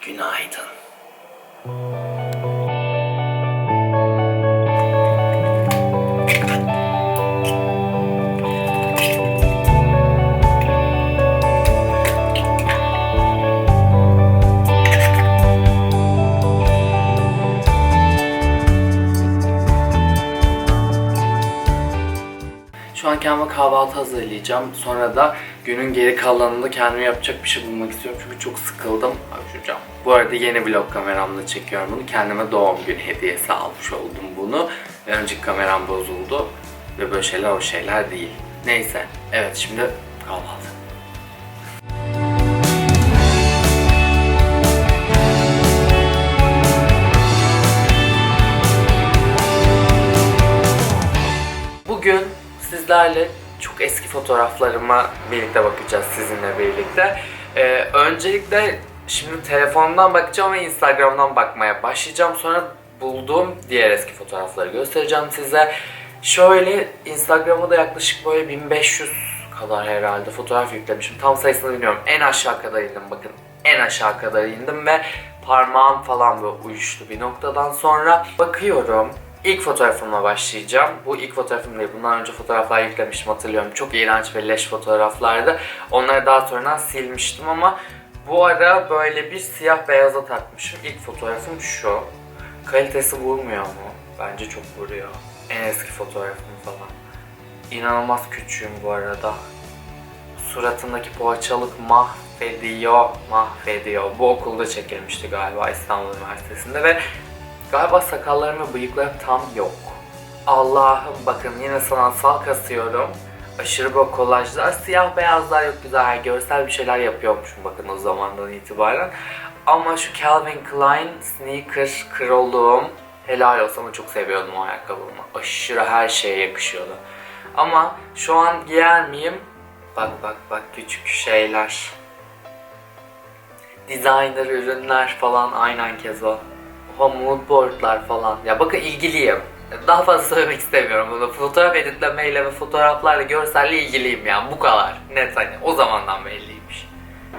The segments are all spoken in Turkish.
Günaydın. Şu an kendime kahvaltı hazırlayacağım. Sonra da günün geri kalanında kendime yapacak bir şey bulmak istiyorum. Çünkü çok sıkıldım. Hapşuracağım. Bu arada yeni vlog kameramla çekiyorum bunu. Kendime doğum günü hediyesi almış oldum bunu. Önceki kameram bozuldu. Ve böyle şeyler o şeyler değil. Neyse. Evet şimdi kahvaltı. Bugün sizlerle çok eski fotoğraflarıma birlikte bakacağız sizinle birlikte. Ee, öncelikle şimdi telefondan bakacağım ve Instagram'dan bakmaya başlayacağım. Sonra bulduğum diğer eski fotoğrafları göstereceğim size. Şöyle Instagram'a da yaklaşık böyle 1500 kadar herhalde fotoğraf yüklemişim. Tam sayısını bilmiyorum. En aşağı kadar indim bakın. En aşağı kadar indim ve parmağım falan böyle uyuştu bir noktadan sonra. Bakıyorum. İlk fotoğrafımla başlayacağım. Bu ilk fotoğrafım değil. Bundan önce fotoğraflar yüklemiştim hatırlıyorum. Çok iğrenç ve leş fotoğraflardı. Onları daha sonradan silmiştim ama bu ara böyle bir siyah beyaza takmışım. İlk fotoğrafım şu. Kalitesi vurmuyor mu? Bence çok vuruyor. En eski fotoğrafım falan. İnanılmaz küçüğüm bu arada. Suratındaki poğaçalık mahvediyor, mahvediyor. Bu okulda çekilmişti galiba İstanbul Üniversitesi'nde ve galiba sakallarım ve bıyıklarım tam yok. Allah'ım bakın yine sanatsal kasıyorum. Aşırı böyle kolajlar, siyah beyazlar yok güzel, görsel bir şeyler yapıyormuşum bakın o zamandan itibaren. Ama şu Calvin Klein sneaker kroluğum helal olsun ama çok seviyordum o ayakkabımı. Aşırı her şeye yakışıyordu. Ama şu an giyer miyim? Bak bak bak küçük şeyler. Designer ürünler falan aynen kez Oha moodboardlar falan. Ya bakın ilgiliyim. Daha fazla söylemek istemiyorum bunu. Fotoğraf editlemeyle ve fotoğraflarla görselle ilgiliyim yani bu kadar. Net hani o zamandan belliymiş.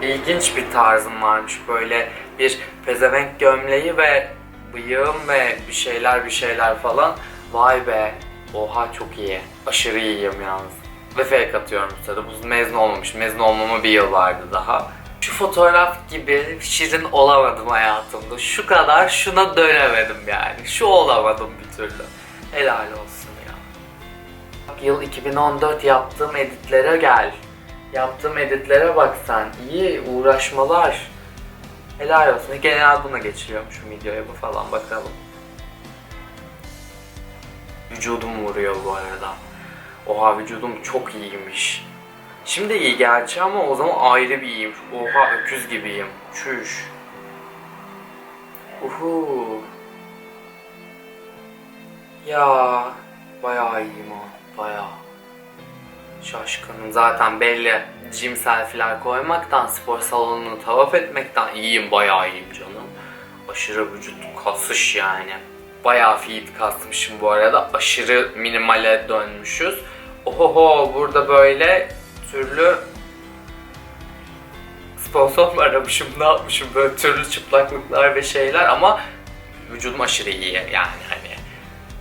İlginç bir tarzım varmış böyle bir pezevenk gömleği ve bıyığım ve bir şeyler bir şeyler falan. Vay be. Oha çok iyi. Aşırı iyiyim yalnız. Ve fake atıyorum. Bu mezun olmamış. Mezun olmama bir yıl vardı daha. Şu fotoğraf gibi şirin olamadım hayatımda. Şu kadar şuna dönemedim yani. Şu olamadım bir türlü. Helal olsun ya. Yıl 2014 yaptığım editlere gel. Yaptığım editlere bak sen. İyi uğraşmalar. Helal olsun. Genel buna geçiriyormuşum videoya bu falan bakalım. Vücudum vuruyor bu arada. Oha vücudum çok iyiymiş. Şimdi iyi gerçi ama o zaman ayrı bir iyiyim. Oha öküz gibiyim. Çüş. Uhu. Ya bayağı iyiyim o. Bayağı. Şaşkınım. Zaten belli gym selfie'ler koymaktan, spor salonunu tavaf etmekten iyiyim. Bayağı iyiyim canım. Aşırı vücut kasış yani. Bayağı fit kasmışım bu arada. Aşırı minimale dönmüşüz. Ohoho burada böyle türlü sponsor mu aramışım ne yapmışım böyle türlü çıplaklıklar ve şeyler ama vücudum aşırı iyi yani hani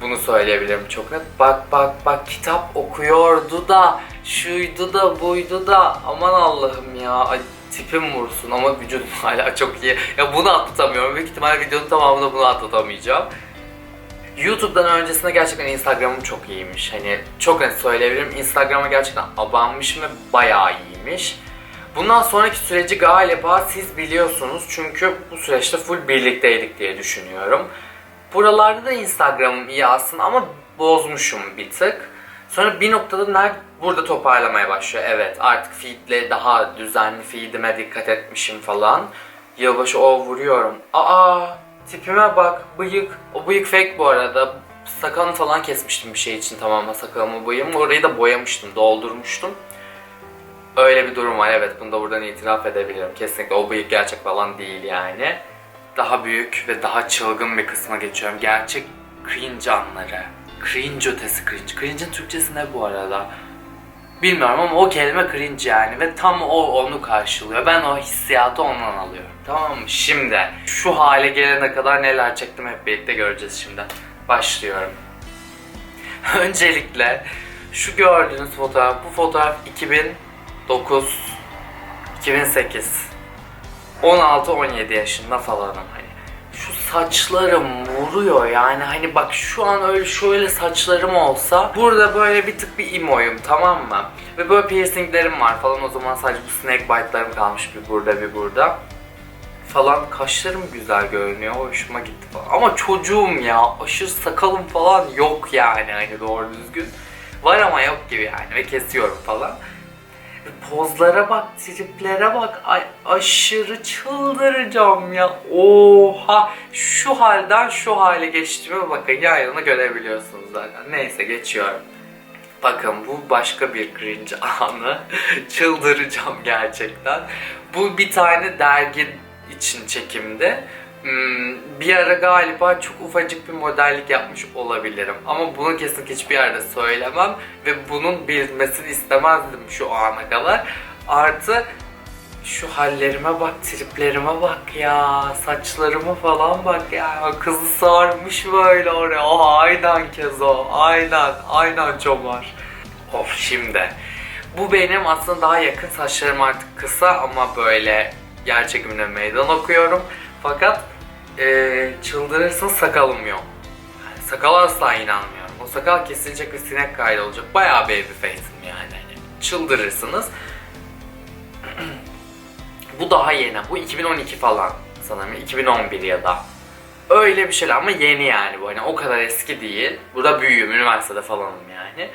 bunu söyleyebilirim çok net. Bak bak bak kitap okuyordu da şuydu da buydu da aman Allah'ım ya tipim vursun ama vücudum hala çok iyi. Ya bunu atlatamıyorum. Büyük ihtimalle videonun tamamında bunu atlatamayacağım. YouTube'dan öncesinde gerçekten Instagram'ım çok iyiymiş. Hani çok net söyleyebilirim. Instagram'a gerçekten abanmışım ve bayağı iyiymiş. Bundan sonraki süreci galiba siz biliyorsunuz çünkü bu süreçte full birlikteydik diye düşünüyorum. Buralarda da Instagram'ım iyi aslında ama bozmuşum bir tık. Sonra bir noktada nerede burada toparlamaya başlıyor. Evet artık feedle daha düzenli feedime dikkat etmişim falan. Yılbaşı o vuruyorum. Aa tipime bak bıyık. O bıyık fake bu arada. Sakalını falan kesmiştim bir şey için tamamen sakalımı bıyığımı. Orayı da boyamıştım, doldurmuştum. Öyle bir durum var evet bunu da buradan itiraf edebilirim. Kesinlikle o bıyık gerçek falan değil yani. Daha büyük ve daha çılgın bir kısma geçiyorum. Gerçek cringe anları. Cringe ötesi cringe. Cringe'in Türkçesi ne bu arada? Bilmiyorum ama o kelime cringe yani ve tam o onu karşılıyor. Ben o hissiyatı ondan alıyorum. Tamam mı? Şimdi şu hale gelene kadar neler çektim hep birlikte göreceğiz şimdi. Başlıyorum. Öncelikle şu gördüğünüz fotoğraf, bu fotoğraf 2009, 2008, 16-17 yaşında falanım saçlarım vuruyor. Yani hani bak şu an öyle şöyle saçlarım olsa burada böyle bir tık bir imoyum tamam mı? Ve böyle piercinglerim var falan. O zaman sadece bu snake bite'larım kalmış. Bir burada bir burada. Falan. Kaşlarım güzel görünüyor. Hoşuma gitti falan. Ama çocuğum ya. Aşırı sakalım falan yok yani. Hani doğru düzgün. Var ama yok gibi yani. Ve kesiyorum falan pozlara bak triplere bak ay aşırı çıldıracağım ya oha şu halden şu hale geçtiğime bakın yan görebiliyorsunuz zaten neyse geçiyorum Bakın bu başka bir cringe anı. Çıldıracağım gerçekten. Bu bir tane dergi için çekimde. Hmm, Bir ara galiba çok ufacık bir modellik yapmış olabilirim. Ama bunu kesin hiçbir yerde söylemem. Ve bunun bilinmesini istemezdim şu ana kadar. Artı şu hallerime bak, triplerime bak ya, saçlarıma falan bak ya. Kızı sarmış böyle oraya. O aynen Kezo, aynen, aynen Çomar. Of şimdi. Bu benim aslında daha yakın saçlarım artık kısa ama böyle yer çekimine meydan okuyorum. Fakat eee çıldırırsın sakalım yok. Yani sakal asla inanmıyorum. O sakal kesilecek ve sinek kaydı olacak. Bayağı baby face'im yani. Hani çıldırırsınız. Bu daha yeni. Bu 2012 falan sanırım. 2011 ya da. Öyle bir şeyler ama yeni yani bu. Hani o kadar eski değil. Burada büyüğüm. Üniversitede falanım yani.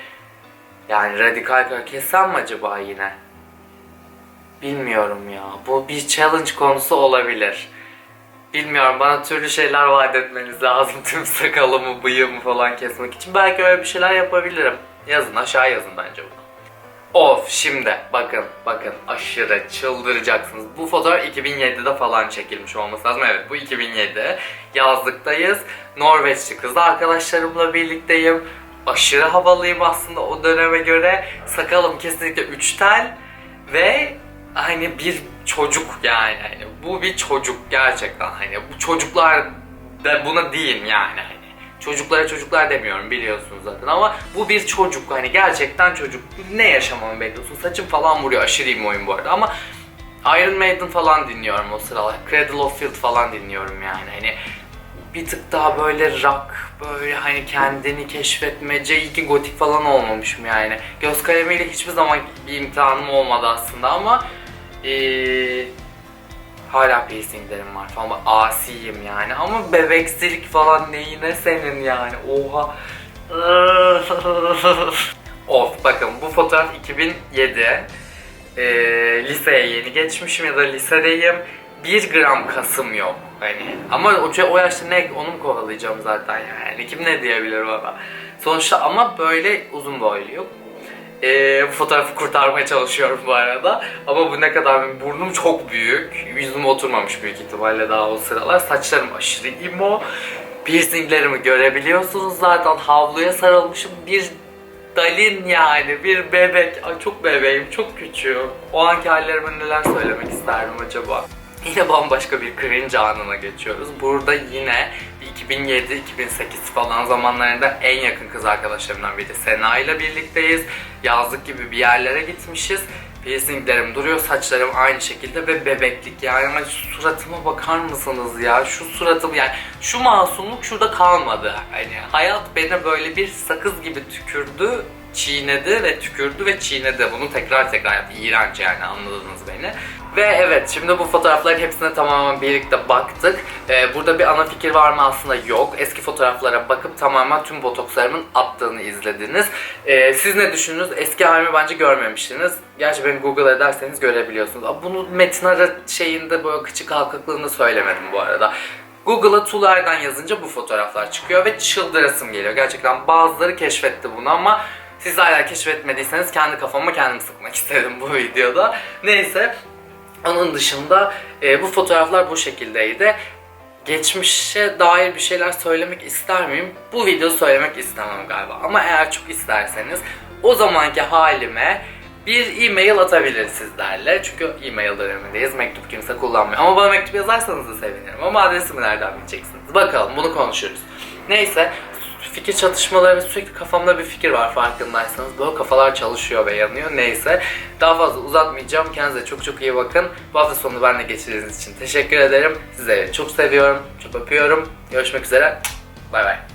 Yani radikal kadar kessem mi acaba yine? Bilmiyorum ya. Bu bir challenge konusu olabilir. Bilmiyorum bana türlü şeyler vaat etmeniz lazım tüm sakalımı, bıyığımı falan kesmek için. Belki öyle bir şeyler yapabilirim. Yazın aşağı yazın bence bunu. Of şimdi bakın bakın aşırı çıldıracaksınız. Bu fotoğraf 2007'de falan çekilmiş olması lazım. Evet bu 2007. Yazlıktayız. Norveçli kız arkadaşlarımla birlikteyim. Aşırı havalıyım aslında o döneme göre. Sakalım kesinlikle üç tel ve hani bir çocuk yani. Hani bu bir çocuk gerçekten hani bu çocuklar da buna deyin yani hani. Çocuklara çocuklar demiyorum biliyorsunuz zaten ama bu bir çocuk hani gerçekten çocuk. Ne yaşamamı bekliyorsun? Saçım falan vuruyor aşırı iyi oyun bu arada ama Iron Maiden falan dinliyorum o sıralar. Cradle of Filth falan dinliyorum yani hani bir tık daha böyle rock, böyle hani kendini keşfetmece, iyi ki gotik falan olmamışım yani. Göz kalemiyle hiçbir zaman bir imtihanım olmadı aslında ama eee hala piercinglerim var falan. Asiyim yani ama bebeksilik falan neyine senin yani oha. of bakın bu fotoğraf 2007. Ee, liseye yeni geçmişim ya da lisedeyim. 1 gram kasım yok hani. Ama o, o yaşta ne onu mu kovalayacağım zaten yani. Kim ne diyebilir bana. Sonuçta ama böyle uzun boyluyum. Ee, bu fotoğrafı kurtarmaya çalışıyorum bu arada. Ama bu ne kadar burnum çok büyük. Yüzüme oturmamış büyük ihtimalle daha o sıralar. Saçlarım aşırı imo. Piercinglerimi görebiliyorsunuz zaten. Havluya sarılmışım. Bir Dalin yani bir bebek. Ay çok bebeğim, çok küçüğüm. O anki hallerime neler söylemek isterdim acaba? Yine bambaşka bir cringe anına geçiyoruz. Burada yine 2007-2008 falan zamanlarında en yakın kız arkadaşlarımdan biri Sena ile birlikteyiz. Yazlık gibi bir yerlere gitmişiz. Piercinglerim duruyor, saçlarım aynı şekilde ve bebeklik yani ama şu suratıma bakar mısınız ya? Şu suratım yani şu masumluk şurada kalmadı. Hani hayat beni böyle bir sakız gibi tükürdü, çiğnedi ve tükürdü ve çiğnedi. Bunu tekrar tekrar yaptı. İğrenç yani anladınız beni. Ve evet şimdi bu fotoğrafların hepsine tamamen birlikte baktık. Ee, burada bir ana fikir var mı aslında yok. Eski fotoğraflara bakıp tamamen tüm botokslarımın attığını izlediniz. Ee, siz ne düşündünüz? Eski halimi bence görmemiştiniz. Gerçi beni Google ederseniz görebiliyorsunuz. Bunu Metin Ara şeyinde böyle kıçı kalkıklığında söylemedim bu arada. Google'a Tuğler'den yazınca bu fotoğraflar çıkıyor ve çıldırasım geliyor. Gerçekten bazıları keşfetti bunu ama siz hala keşfetmediyseniz kendi kafama kendim sıkmak istedim bu videoda. Neyse onun dışında e, bu fotoğraflar bu şekildeydi. Geçmişe dair bir şeyler söylemek ister miyim? Bu video söylemek istemem galiba. Ama eğer çok isterseniz o zamanki halime bir e-mail atabilir sizlerle. Çünkü e-mail dönemindeyiz. Mektup kimse kullanmıyor. Ama bana mektup yazarsanız da sevinirim. Ama adresimi nereden bileceksiniz? Bakalım bunu konuşuruz. Neyse fikir çatışmaları ve sürekli kafamda bir fikir var farkındaysanız. Böyle kafalar çalışıyor ve yanıyor. Neyse. Daha fazla uzatmayacağım. Kendinize çok çok iyi bakın. Bu hafta sonu benimle geçirdiğiniz için teşekkür ederim. Sizleri çok seviyorum. Çok öpüyorum. Görüşmek üzere. Bay bay.